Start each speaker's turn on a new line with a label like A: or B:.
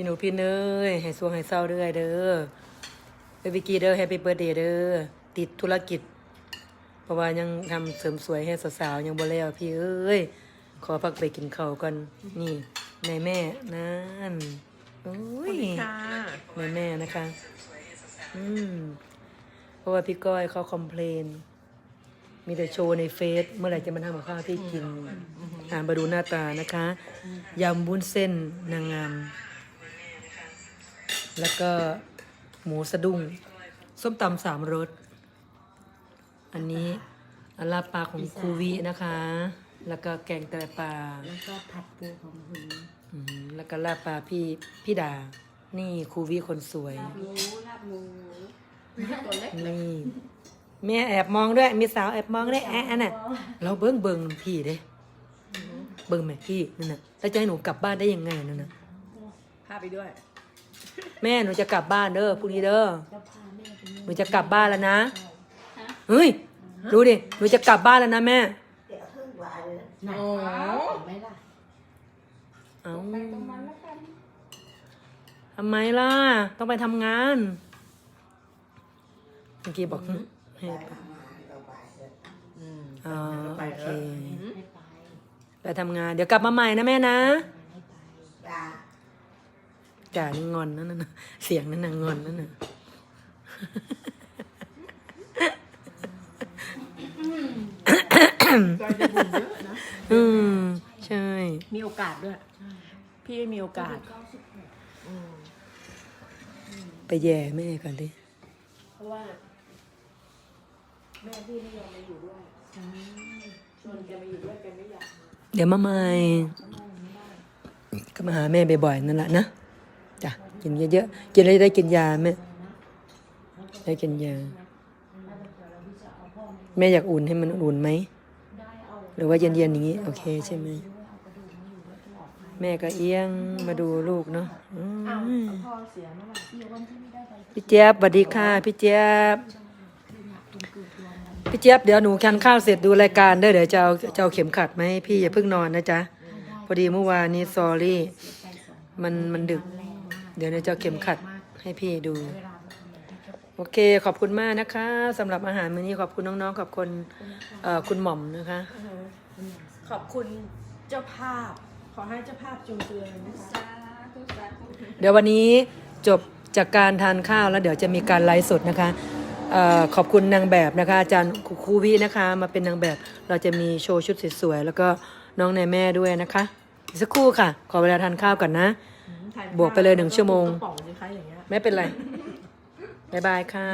A: พี่หนูพี่เนยให้สวงให้เศร้าเด้อเด้อเอวิกกี้เด้อแฮปปี้เบิร์ดเดย์เด้อติดธุรกิจ เพราะว่ายังทำเสริมสวยให้สาวๆยังบ่แล้วพี่เอ้ยขอพักไปกินข้าวกันนี่นายแม่นั่นโอ้ย
B: ค่ะ
A: นายแม่นะคะ อืมเพราะว่าพี่ก้อยเขาคอมเพลนมีแต่โชว์ในเฟซเมื่อไหร่จะมาทำกับข้าวที่กินอ่านมาดูหน้าตานะคะยำวุ้นเส้นนางงาม แล้วก็หมูสะดุ้ง ส้มตำสามรส อันนี้อาลาบปลาของครูวินะคะ แล้วก็แกงไตปลา
C: แล้วก็ผัดปูของหืน
A: อืมแล้วก็ลาบปลาพี่พี่ดา นี่ครูวิคนสวย
C: หมูลาบหมู
B: ตัวเล็ก
A: นี่แม่แอบมองด้วย มีสาวแอบมองด้วยแอะน่ะ เราเบิ้งเบิ้งพี่เด้ เบิ้งแม่พี่นั่นน่ะแล้วจะให้หนูกลับบ้านได้ยังไงนั่นน่ะ
B: พาไปด้วย
A: แม่หนูจะกลับบ้านเด้อพรุ่งนี้เด้อ
C: แล้วพาแม่ไป
A: หนูจะกลับบ้านแล้วนะเฮ้ยรู้ดิหนูจะกลับบ้านแล้วนะแม่
C: หนักไหมล่ะ
A: เอาทำไมล่ะ ต้องไปทำงานเมื่อกี้บอกหึให้ไป
B: อืม
A: อ๋อโอเค
C: ไม่ไป
A: ไปทำงาน เดี๋ยวกลับมาใหม่นะแม่นะ
C: ไม่ไป
A: จ่านี่งอนนั่นน่ะเสียงนั่นน่ะงอนนั่นน่ะ
B: จอยจะบุญเยอะนะ
A: อืมใช่
B: มีโอกาสด้วย พี่มีโอกาสอืม
A: ไปแย่แม่ก่อนดิ
B: เพราะว่า แม่พี่ไม่ยอมมาอยู่ด้วยชวนแกมาอยู่ด้วยแกไม่อยากมา
A: เดี๋ยวมาใหม่ก็มาหาแม่บ่อยๆนั่นแหละนะจ้ะ กินเยอะๆ กินแล้วจะได้กินยาแม่ได้กินยา แม่อยากอุ่นให้มันอุ่นไหม หรือว่าเย็นๆอย่างนี้ โอเคใช่ไหม แม่ก็เอียงมาดูลูกเนาะพี่เจี๊ยบสวัสดีค่ะ พี่เจี๊ยบ พี่เจี๊ยบเดี๋ยวหนูทานข้าวเสร็จดูรายการเด้อเดี๋ยวจะเอาจะเอาเข็มขัดมาให้พี่อย่าเพิ่งนอนนะจ๊ะ พอดีเมื่อวานนี้ซอรี่ มันมันดึก เดี๋ยวเนี่ยจะเอาเข็มขัดให้พี่ดู โอเคขอบคุณมากนะคะสำหรับอาหารมื้อนี้ขอบคุณน้องๆขอบคุณเอ่อคุณหม่อมนะคะ
B: ขอบคุณเจ้าภาพ ขอให้เจ้าภาพจงเจริญนะคะ
A: เดี๋ยววันนี้จบจากการทานข้าวแล้วเดี๋ยวจะมีการไลฟ์สดนะคะเออขอบคุณนางแบบนะคะอาจารย์ครูวินะคะ มาเป็นนางแบบเราจะมีโชว์ชุดสวยๆแล้วก็น้องนายแม่ด้วยนะคะอีกสักครู่ค่ะ ขอเวลาทานข้าวก่อนนะ
B: ถ่า
A: บวกไปเลยหนึ่งชั่วโมง
B: กระป๋องสิคะอย่างเงี้ย
A: ไม่เป็นไร บ๊ายบายค่ะ